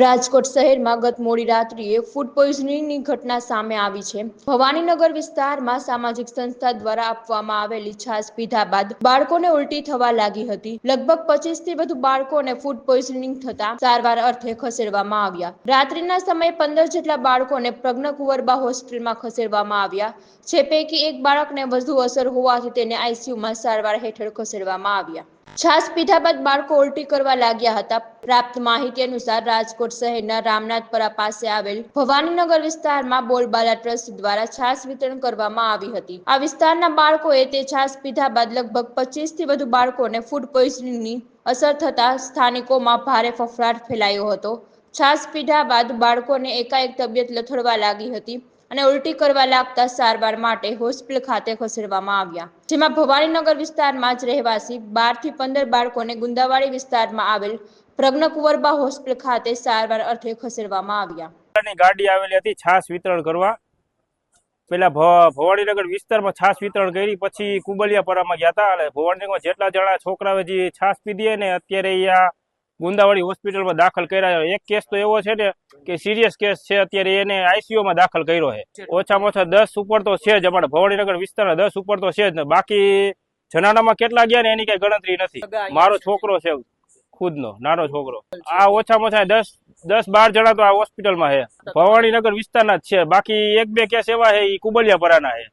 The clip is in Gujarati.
રાજકોટ શહેરમાં ગત મોડી રાત્રિએ ફૂડ પોઈઝનિંગની ઘટના સામે આવી છે. ભવાનીનગર વિસ્તારમાં સામાજિક સંસ્થા દ્વારા આપવામાં આવેલી છાશ પીધા બાદ બાળકોને ઉલટી થવા લાગી હતી. લગભગ પચીસથી વધુ બાળકોને ફૂડ પોઈઝનિંગ થતા સારવાર અર્થે ખસેડવામાં આવ્યા. રાત્રિના સમયે પંદર જેટલા બાળકોને પ્રજ્ઞ કુંવરબા હોસ્પિટલમાં ખસેડવામાં આવ્યા. જે પૈકી એક બાળકને વધુ અસર હોવાથી તેને આઈસીયુમાં સારવાર હેઠળ ખસેડવામાં આવ્યા. છાશ પીધા બાદ બાળકો ઉલટી કરવા લાગ્યા હતા. પ્રાપ્ત માહિતી અનુસાર રાજકોટ શહેરના રામનાથપરા પાસે આવેલ ભવાનીનગર વિસ્તારમાં બોલબાલા ટ્રસ્ટ દ્વારા છાશ વિતરણ કરવામાં આવી હતી. આ વિસ્તારના બાળકોએ તે છાશ પીધા બાદ લગભગ પચીસથી વધુ બાળકોને ફૂડ પોઈઝનિંગની અસર થતા સ્થાનિકોમાં ભારે ફફડાટ ફેલાયો હતો. છાશ પીધા બાદ બાળકોને એકાએક તબિયત લથડવા લાગી હતી. અને ઉલટી કરવા લાગતા સારવાર માટે હોસ્પિટલ ખાતે ખસેડવામાં આવ્યા. જેમાં ભવાનીનગર વિસ્તારમાં જ રહેવાસી બારથી પંદર બાળકોને ગુંદાવાડી વિસ્તારમાં આવેલ પ્રજ્ઞકુંવરબા હોસ્પિટલ ખાતે સારવાર અર્થે ખસેડવામાં આવ્યા. ગાડી આવેલી હતી, છાશ વિતરણ કરવા. પેલા ભ- ભવાનીનગર વિસ્તારમાં છાશ વિતરણ કરી, પછી કુબલિયાપરામાં ગયા હતા. અને ભવાનીનગરમાં જેટલા જણા છોકરાઓ જે છાશ પીધી ને, અત્યારે અહીંયા ગુંદાવાડી હોસ્પિટલમાં દાખલ કર્યા છે. એક કેસ તો એવો છે ને કે સિરિયસ કેસ છે. અત્યારે એને આઈસીયુમાં દાખલ કર્યો છે. ઓછામાં ઓછા દસ ઉપર તો છે જ. અમારા ભવાનીનગર વિસ્તારના દસ ઉપર તો છે જ ને. બાકી જનાનામાં કેટલા ગયા ને એની કઈ ગણતરી નથી. મારો છોકરો છે ખુદનો નાનો છોકરો. આ ઓછામાં ઓછા દસ દસ બાર જણા તો આ હોસ્પિટલમાં છે. ભવાનીનગર વિસ્તારના જ છે. બાકી એક બે કેસ એવા છે એ કુબલિયાપરાના છે.